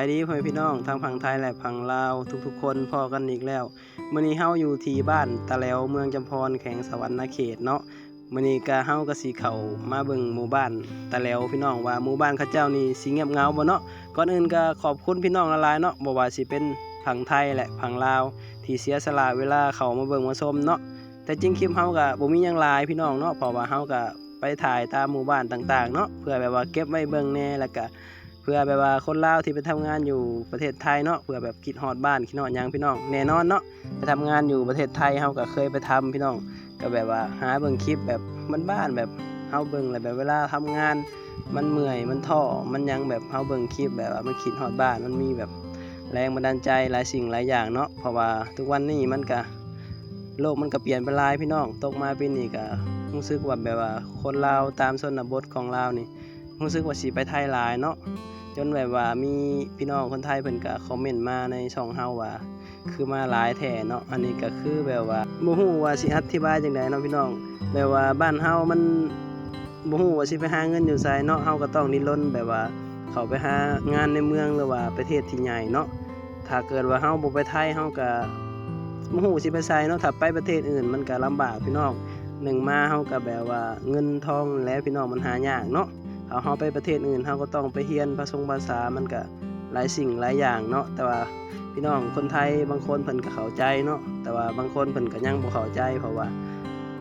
ายดีพ่อพี่น้องทั้งฝั่งไทยและฝั่งลาวทุกๆ คนพอกันอีกแล้วมื้อนี้เฮาอยู่ที่บ้านตะแลวเมืองจำพรแขวงสวรรณเขตเนาะมื้อนี้ก็เฮาก็สิเข้ามาเบิ่งหมู่บ้านตะแลวพี่น้องว่าหมู่บ้านเขาเจ้านี่สิเงียบเงาบ่เนาะก่อนอื่นก็ขอบคุณพี่น้องหลายๆเนาะบ่ว่าสิเป็นฝั่งไทยและฝั่งลาวที่เสียสละเวลาเข้ามาเบิ่งมาชมเนาะแต่จริงคลิปเฮาก็บ่มีหยังหลายพี่น้องเนาะเพราะว่าเฮาก็ไปถ่ายตามหมู่บ้านต่างๆเนาะเพื่อแบบว่าเก็บไว้เบิ่งแน่แล้วก็ เพื่อแบบว่าคนลาวที่ไปทำงานอยู่ประเทศไทยเนาะเพื่อแบบคิดฮอดบ้านคิดฮอดยังพี่น้องแน่นอนเนาะไปทำงานอยู่ประเทศไทยเฮาก็เคยไปทำพี่น้องก็แบบว่าหาเบิ่งคลิปแบบบ้านๆแบบเฮาเบิ่งแล้วแบบเวลาทำงานมันเมื่อยมันท้อมันยังแบบเฮาเบิ่งคลิปแบบว่ามันคิดฮอดบ้านมันมีแบบแรงบันดาลใจหลายสิ่งหลายอย่างเนาะเพราะว่าทุกวันนี้มันก็โลกมันก็เปลี่ยนไปหลายพี่น้องตกมาปีนี้ก็รู้สึกว่าแบบว่าคนลาวตามชนบทของลาวนี่ รู้สึกว่าสิไปไทยหลายเนาะจนแบบว่ามีพี่น้องคนไทยเพิ่นก็คอมเมนต์มาในช่องเฮาว่าคือมาหลายแท้เนาะอันนี้ก็คือแบบว่าบ่ฮู้ว่าสิอธิบายจังไดเนาะพี่น้องแบบว่าบ้านเฮามันบ่ฮู้ว่าสิไปหาเงินอยู่ไสเนาะเฮาก็ต้องดิ้นรนแบบว่าเข้าไปหางานในเมืองหรือว่าประเทศที่ใหญ่เนาะถ้าเกิดว่าเฮาบ่ไปไทยเฮาก็บ่ฮู้สิไปไสเนาะถ้าไปประเทศอื่นมันก็ลำบากพี่น้องหนึ่งมาเฮาก็แบบว่าเงินทองและพี่น้องมันหายากเนาะ เอาเฮาไปประเทศอื่นเฮาก็ต้องไปเรียนภาษาภาษามันก็หลายสิ่งหลายอย่างเนาะแต่ว่าพี่น้องคนไทยบางคนเพิ่นก็เข้าใจเนาะแต่ว่าบางคนเพิ่นก็ยังบ่เข้าใจเพราะว่า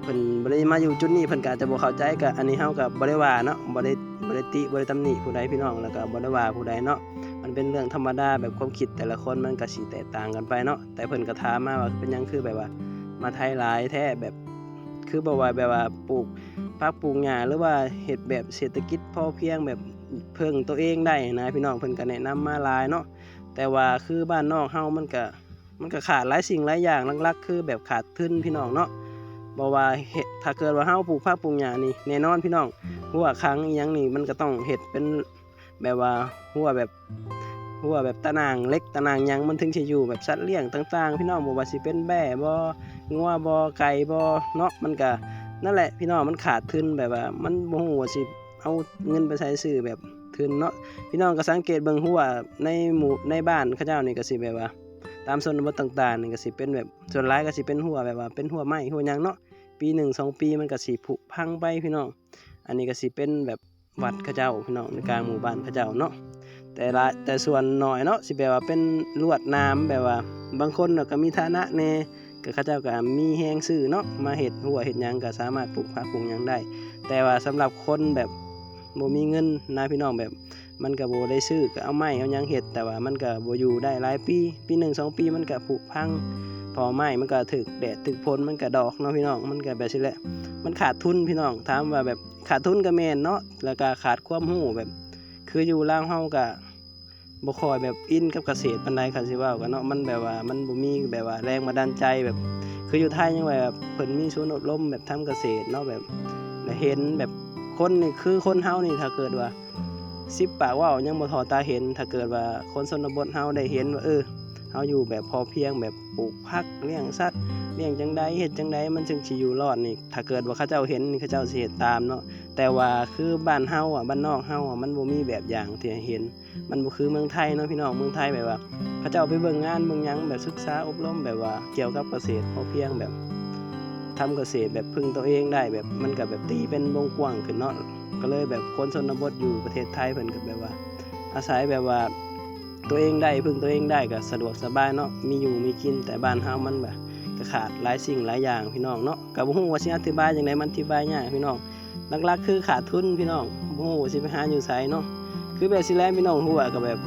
เพิ่นบ่ได้มาอยู่จุดนี้เพิ่นก็อาจจะบ่เข้าใจก็อันนี้เฮาก็บ่ได้ว่าเนาะบ่ได้บ่ได้ติบ่ได้ตำหนิผู้ใดพี่น้องแล้วก็บ่ได้ว่าผู้ใดเนาะมันเป็นเรื่องธรรมดาแบบความคิดแต่ละคนมันก็สิแตกต่างกันไปเนาะแต่เพิ่นก็ถามมาว่าเป็นหยังคือแบบว่ามาไทยหลายแท้แบบคือบ่ว่าแบบว่าปลูก พักปลูกหญ้าหรือว่าเฮ็ดแบบเศรษฐกิจพอเพียงแบบเพิ่งตัวเองได้นะพี่น้องเพิ่นก็แนะนำมาหลายเนาะแต่ว่าคือบ้านนอกเฮามันก็มันก็ขาดหลายสิ่งหลายอย่างลักๆคือแบบขาดทุนพี่น้องเนาะบ่ว่าเฮ็ดถ้าเกิดว่าเฮาปลูกผักปลูกหญ้านี่แน่นอนพี่น้องหัวครั้งอีหยังนี่มันก็ต้องเฮ็ดเป็นแบบว่าหัวแบบหัวแบบตะนางเล็กตะนางยังมันถึงสิอยู่แบบสัตว์เลี้ยงต่างๆ พี่น้องบ่ว่าสิเป็นแบ่บ่งัวบ่ไก่บ่เนาะมันก็ นั่นแหละพี่น้องมันขาดทุนแบบว่า มันบ่ฮู้ว่าสิเอาเงินไปใช้ซื้อแบบทุนเนาะพี่น้องก็สังเกตเบิ่งฮู้ว่าในหมู่ในบ้านเขาเจ้านี่ก็สิแบบว่า ตามชนบทต่างๆนี่ก็สิเป็นแบบส่วนหลายก็สิเป็นหัวแบบว่าเป็นหัวไม้หัวหยังเนาะปีหนึ่งสองปีมันก็สิผุพังไปพี่น้องอันนี้ก็สิเป็นแบบวัดเขาเจ้าพี่น้องในกลางหมู่บ้านเขาเจ้าเนาะแต่ละแต่ส่วนหน้อยเนาะสิแบบว่าเป็นลวดน้ำแบบว่า บางคนน่ะก็มีฐานะแน่ ก็เขาเจ้าก็มีแฮงซื้อเนาะมาเฮ็ดหัวเฮ็ดยังก็สามารถปลูกผักปลูกยังได้ แต่ว่าสำหรับคนแบบบ่มีเงินนะพี่น้องแบบมันก็บ่ได้ซื้อก็เอาไม้เอายังเฮ็ดแต่ว่ามันก็บ่อยู่ได้หลายปี ปีหนึ่งสองปีมันก็ผุพัง พอไม้มันก็ถึกแดดถึกฝนมันก็ดอกเนาะพี่น้องมันก็แบบนี้แหละ มันขาดทุนพี่น้องถามว่าแบบขาดทุนก็แม่นเนาะแล้วก็ขาดความรู้แบบ คืออยู่ล่างเฮาก็ บ่ค่อยแบบอินกับเกษตรปานใดค่นสิเว้ากันเนาะมันแบบว่ามันบ่มีแบบว่าแรงบันดาลใจแบบ คืออยู่ไทยยังว่าแบบเพิ่นมีศูนย์อบรมแบบทำเกษตรเนาะแบบเห็นแบบคนนี่คือคนเฮานี่ถ้าเกิดว่าสิบปากว่ายังบ่ทอตาเห็น ถ้าเกิดว่าคนชนบทเฮาได้เห็นว่าเออ เฮาอยู่แบบพอเพียงแบบปลูกผักเลี้ยงสัตว์เลี้ยงจังใดเฮ็ดจังใดมันจึงสิอยู่รอดนี่ถ้าเกิดว่าเขาเจ้าเห็นนี่เขาเจ้าสิเฮ็ดตามเนาะแต่ว่าคือบ้านเฮาอะบ้านนอกเฮาอะมันบ่มีแบบอย่างที่เห็น มันบ่คือเมืองไทยเนาะพี่น้องเมืองไทยแบบว่าเขาเจ้าไปเบิ่งงานเบิ่งยังแบบศึกษาอบรมแบบว่าเกี่ยวกับเกษตรพอเพียงแบบทำเกษตรแบบพึ่งตัวเองได้แบบมันก็แบบตีเป็นวงกว้างขึ้นเนาะก็เลยแบบคนชนบทอยู่ประเทศไทยเพิ่นก็แบบว่า อาศัยแบบว่า ตัวเองได้พึ่งตัวเองได้ก็สะดวกสบายเนาะมีอยู่มีกินแต่บ้านเฮามันแบบก็ขาดหลายสิ่งหลายอย่างพี่น้องเนาะก็บ่ฮู้ว่าสิอธิบายจังไดมันอธิบายยากพี่น้องหลักๆคือขาดทุนพี่น้องบ่ฮู้สิไปหาอยู่ไสเนาะคือแบบสิแลพี่น้องฮู้ว่าก็แบบ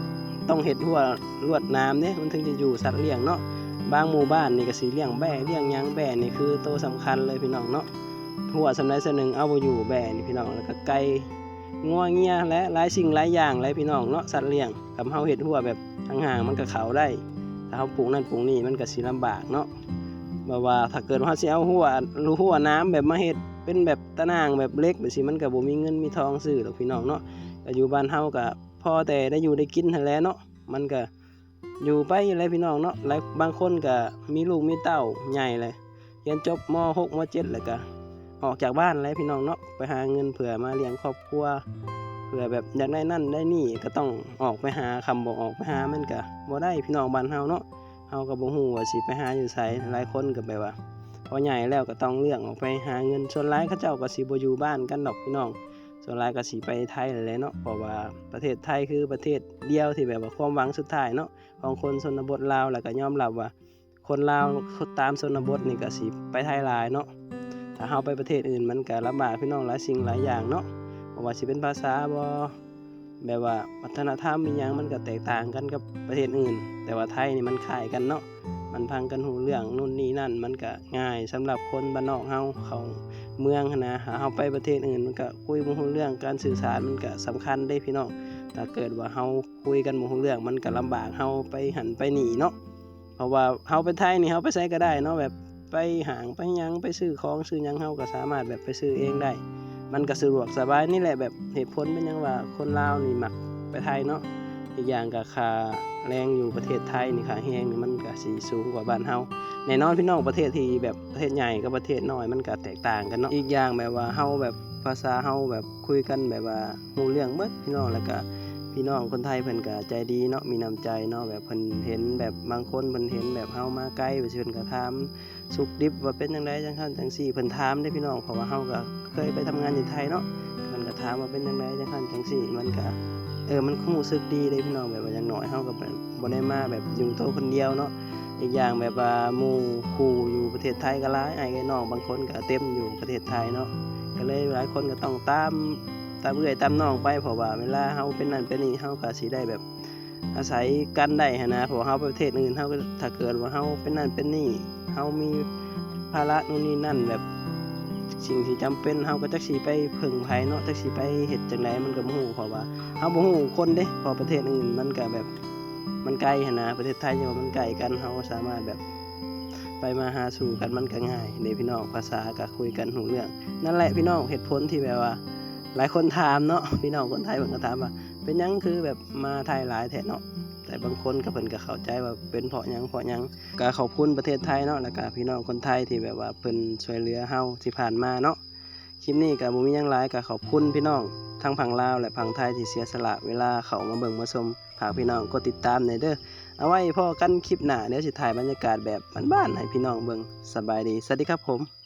ต้องเห็ดหัวลวดน้ำเนี่ยมันถึงจะอยู่สัตว์เลี้ยงเนาะบางหมู่บ้านนี่ก็สีเลี้ยงแบ่เลี้ยงหยังแบ่นี่คือโตวสำคัญเลยพี่น้องเนาะหัวสำไรสหนึ่งเอาบ่อยู่แบ่นี่พี่น้องแล้วก็ไก่ งัวเงียและหลายสิ่งหลายอย่างหลายพี่น้องเนาะสัตว์เลี้ยงกับเฮาเห็ดหัวแบบห่างๆมันก็เขาได้ถ้าเฮาปลูกนั่นปลูกนี่มันก็สิลำบากเนาะบบว่าถ้าเกิดว่าเฮาสิเอาหัวรูหัวน้ำแบบมาเฮ็ดเป็นแบบตะนางแบบเล็กแบบสิมันก็บ่มีเงินมีทองซื้อหรอกพี่น้องเนาะก็อยู่บ้านเฮาก็พอแต่ได้อยู่ได้กินหั้นแหล้วเนาะมันก็อยู่ไปอะไรพี่น้องเนาะแล้วบางคนก็มีลูกมีเต้าใหญ่เลยเรียนจบม .6 ม .7 แล้วก็ ออกจากบ้านแล้วพี่น้องเนาะไปหาเงินเผื่อมาเลี้ยงครอบครัวเผื่อแบบอยากได้นั่นได้นี่ก็ต้องออกไปหาคำบอกออกไปหามันก็บ่ได้พี่น้องบ้านเฮาเนาะเฮาก็บ่ฮู้ว่าสิไปหาอยู่ไสหลายคนก็แบบว่าพอใหญ่แล้วก็ต้องเลือกออกไปหาเงินส่วนหลายเขาเจ้าก็สิบ่อยู่บ้านกันดอกพี่น้อง ส่วนหลายก็สิไปไทยแหละเนาะเพราะว่าประเทศไทยคือประเทศเดียวที่แบบว่าความหวังสุดท้ายเนาะของคนชนบทลาวแล้วก็ยอมรับว่าคนลาวตามชนบทนี่ก็สิไปไทยหลายเนาะ ถ้าเฮาไปประเทศอื่นมันก็ลำบากพี่น้องหลายสิ่งหลายอย่างเนาะบ่ว่าสิเป็นภาษาบ่แบบว่าวัฒนธรรมมีหยังมันก็แตกต่างกันกับประเทศอื่น แต่ว่าไทยนี่มันคล้ายกันเนาะมันพังกันหูเรื่องนู่นนี่นั่น มันก็ง่ายสำหรับคนบ้านนอกเฮาเขาเมืองนะหาเฮาไปประเทศอื่นมันก็คุยบ่ฮู้เรื่องการสื่อสารมันก็สำคัญเด้พี่น้องถ้าเกิดว่าเฮาคุยกันบ่ฮู้เรื่องมันก็ลำบากเฮาไปหันไปหนีเนาะเพราะว่าเฮาไปไทยนี่เฮาไปใช้ก็ได้เนาะแบบ ไปห่างไปยังไปซื้อของซื้อยังเฮาก็สามารถแบบไปซื้อเองได้ มันก็สะดวกสบายนี่แหละแบบเหตุผลเป็นยังว่าคนลาวนี่มักไปไทยเนาะอีกอย่างก็ค่าแรงอยู่ประเทศไทยนี่ค่าแรงนี่มันก็สิสูงกว่าบ้านเฮาแน่นอนพี่น้องประเทศที่แบบประเทศใหญ่กับประเทศน้อยมันก็แตกต่างกันเนาะอีกอย่างแบบว่าเฮาแบบภาษาเฮาแบบคุยกันแบบว่าฮู้เรื่องเบิดพี่น้องแล้วก็พี่น้องคนไทยเพิ่นก็ใจดีเนาะมีน้ำใจเนาะแบบเพิ่นเห็นแบบบางคนเพิ่นเห็นแบบเฮามาใกล้เพิ่นก็ถาม สุขดิบว่าเป็นจังไดจังซั่นจังซี่เพิ่นถามได้พี่น้องเพราะว่าเฮาก็เคยไปทำงานอยู่ไทยเนาะเพิ่นก็ถามว่าเป็นจังไดจังซั่นจังซี่มันก็เออมันคงรู้สึกดีเลยพี่น้องแบบว่าอย่างน้อยเฮาก็แบบบ่ได้มาแบบอยู่โตคนเดียวเนาะอีกอย่างแบบว่าหมู่คู่อยู่ประเทศไทยก็หลายไอ้ไอ้น้องบางคนก็เต็มอยู่ประเทศไทยเนาะก็เลยหลายคนก็ต้องตามตามเอื้อยตามน้องไปเพราะว่าเวลาเฮาเป็นนั่นเป็นนี่เฮาก็สิได้แบบ อาศัยกันได้นะเพราะเฮาประเทศอื่นเฮาก็ถ้าเกิดว่าเฮาเป็นนั่นเป็นนี่เฮามีภาระนู่นนี่นั่นแบบสิ่งที่จำเป็นเฮาก็จักสิไปพึ่งไผเนาะจักสิไปเฮ็ดจังไดมันก็บ่ฮู้เพราะว่าเฮาบ่ฮู้คนเด้พอประเทศอื่นมันก็แบบมันไกลหั้นนะประเทศไทยเนี่ยมันไกลกันเฮาก็สามารถแบบไปมาหาสู่กันมันก็ง่ายในพี่น้องภาษาก็คุยกันหูเรื่อง นั่นแหละพี่น้องเหตุผลที่แบบว่า หลายคนถามเนาะพี่น้องคนไทยเพิ่นก็ถามว่า เป็นหยังคือแบบมาไทยหลายแท้เนาะแต่บางคนก็เพิ่นก็เข้าใจว่าเป็นเพราะหยังเพราะหยังก็ขอบคุณประเทศไทยเนาะแล้วก็พี่น้องคนไทยที่แบบว่าเพิ่นช่วยเหลือเฮาที่ผ่านมาเนาะคลิปนี้ก็บ่มีหยังหลายก็ขอบคุณพี่น้องทั้งฝั่งลาวและฝั่งไทยที่เสียสละเวลาเข้ามาเบิ่งมาชมฝากพี่น้องกดติดตามหน่อยเด้อเอาไว้พอกันคลิปหน้าเดี๋ยวสิถ่ายบรรยากาศแบบบ้านๆให้พี่น้องเบิ่งสบายดีสวัสดีครับผม